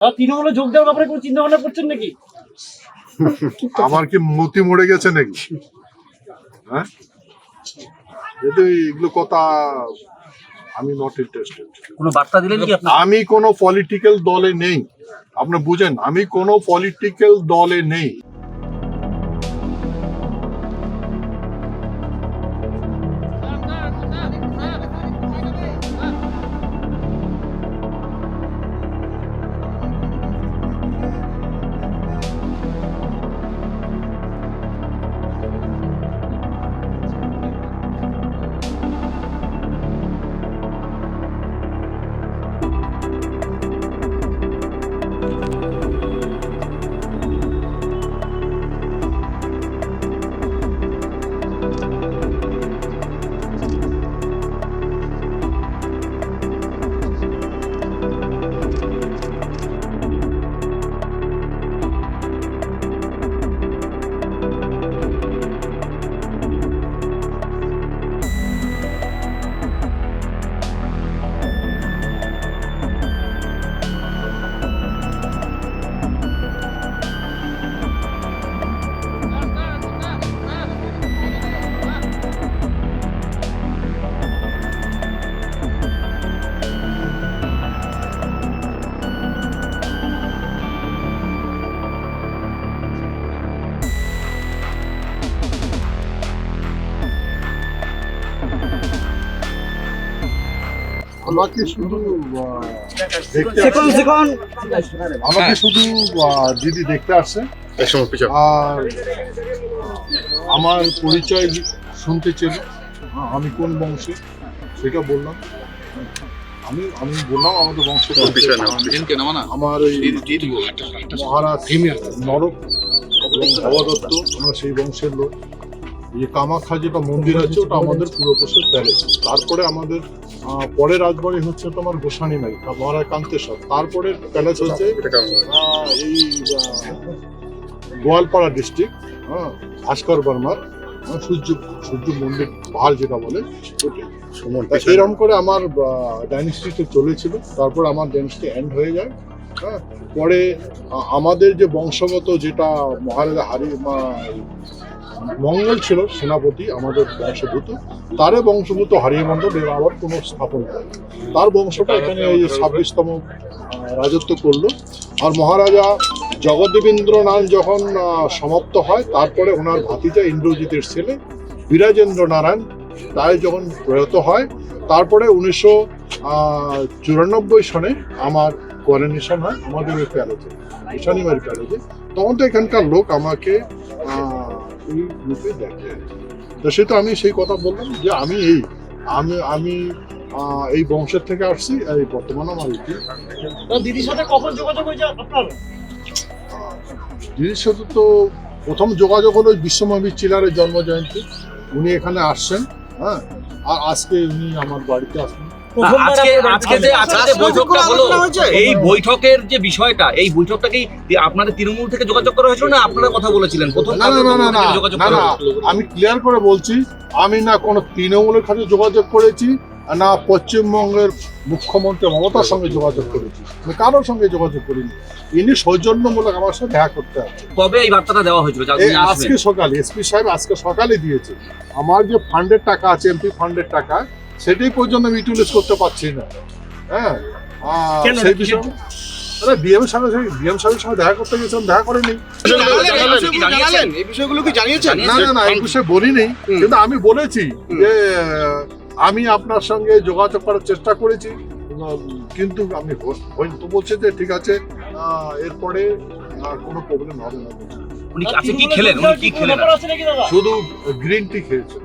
আর তৃণমূলে যোগ দেওয়ার ব্যাপারে কোনো চিন্তা ভাবনা করছেন নাকি? আমার কি মতি মরে গেছে নাকি? হ্যাঁ? যেহেতু এগুলো কথা আমি নট ইন্টারেস্টেড কোনো বার্তা দিলেন কি আপনি আমি কোনো পলিটিক্যাল দলে নেই। আপনি বুঝেন আমি কোনো পলিটিক্যাল দলে নেই। আমাকে শুধু দেখতে আসছে। আমাকে শুধু দিদি দেখতে আসছে আর আমার পরিচয় শুনতে চেল আমি কোন বংশে? সেটা বললাম। আমি আমি বললাম আমাদের বংশের আমার এই মহারাজ নরক এবং ভবদত্ত আমরা সেই বংশের লোক। এই কামাখ্যা যেটা মন্দির আছে ওটা আমাদের পূর্বপুরুষের প্যালেস তারপরে আমাদের পরের রাজবাড়ি হচ্ছে তোমার গোসানিমাই মহারাজ কান্তেশ্বর তারপরে প্যালেস হচ্ছে এই গোয়ালপাড়া ডিস্ট্রিক্ট হ্যাঁ ভাস্কর বর্মার সূর্য সূর্য মন্দির পাহাড় যেটা বলে ওটাই। এরকম করে আমার ডাইনেস্টিতে চলেছিল। তারপর আমার ডাইনেস্টি এন্ড হয়ে যায় হ্যাঁ পরে আমাদের যে বংশগত যেটা মহারাজা হারি মঙ্গল ছিল সেনাপতি, আমাদের বংশভূত তারে বংশভূত হারিয়ে মন্ডল এর আবার কোনো স্থাপন তার বংশটা এখানে এই ছাব্বিশতম রাজত্ব করল। আর মহারাজা জগদ্দেবেন্দ্র নারায়ণ যখন সমাপ্ত হয়, তারপরে ওনার ভাতিজা ইন্দ্রজিতের ছেলে বীরাজেন্দ্র নারায়ণ তাই যখন প্রয়াত হয়, তারপরে উনিশশো চুরানব্বই সনে আমার কোয়ারেনেশন হয়, আমাদের ওই প্যালেজে শনিবার প্যালেজে। তখন তো এখানকার লোক আমাকে এই রূপে দেখে তো সেটা আমি সেই কথা বললাম যে আমি এই আমি আমি এই বংশের থেকে আসছি এই বর্তমানে আমার এটি দিদির সাথে কখন যোগাযোগ হয়েছে আপনার? দিদির সাথে তো প্রথম যোগাযোগ হলো ওই বিশ্বমবীর চিলারের জন্ম জয়ন্তী উনি এখানে আসছেন হ্যাঁ। আর আজকে উনি আমার বাড়িতে আসেন প্রথমবার আজকে আজকে যে আজকে যে বৈঠকটা হলো এই বৈঠকের যে বিষয়টা এই বৈঠকটা কি আপনাদের তৃণমূল থেকে যোগাযোগ করা হয়েছিল না আপনারা কথা বলেছিলেন? প্রথম না না না না না যোগাযোগ না করা না হয়েছিল? আমি ক্লিয়ার করে বলছি আমি না কোনো তৃণমূলের সাথে যোগাযোগ করেছি না পশ্চিমবঙ্গের মুখ্যমন্ত্রী মমতার সঙ্গে যোগাযোগ করেছি। আমি কারোর সঙ্গে যোগাযোগ করিনি। ইনি সৌজন্যমূলক আমার সাথে দেখা করতে আসছে কবে এই বার্তাটা দেওয়া হয়েছিল? আজকে সকালে এসপি সাহেব আজকে সকালে দিয়েছে। আমার যে ফান্ডের টাকা আছে এমপি ফান্ডের টাকা সেটাই পর্যন্ত আমি ইউটিলাইজ করতে পারছি না। হ্যাঁ? আহ, কেন? সেই বিষয়ে আরে বিএম সঙ্গে বিএম সাহেবের সঙ্গে দেখা করতে গেছিলাম দেখা করেনি। এই বিষয়গুলো কি জানিয়েছেন। না না না এই বিষয়ে বলিনি। কিন্তু আমি বলেছি যে আমি আপনার সঙ্গে যোগাযোগ করার চেষ্টা করেছি। কিন্তু আমি তো বলছে যে ঠিক আছে আহ, এরপরে আর কোনো প্রবলেম হবে না। উনি আজকে কি খেলেন? উনি কি খেলেন? শুধু গ্রিন টি খেয়েছে।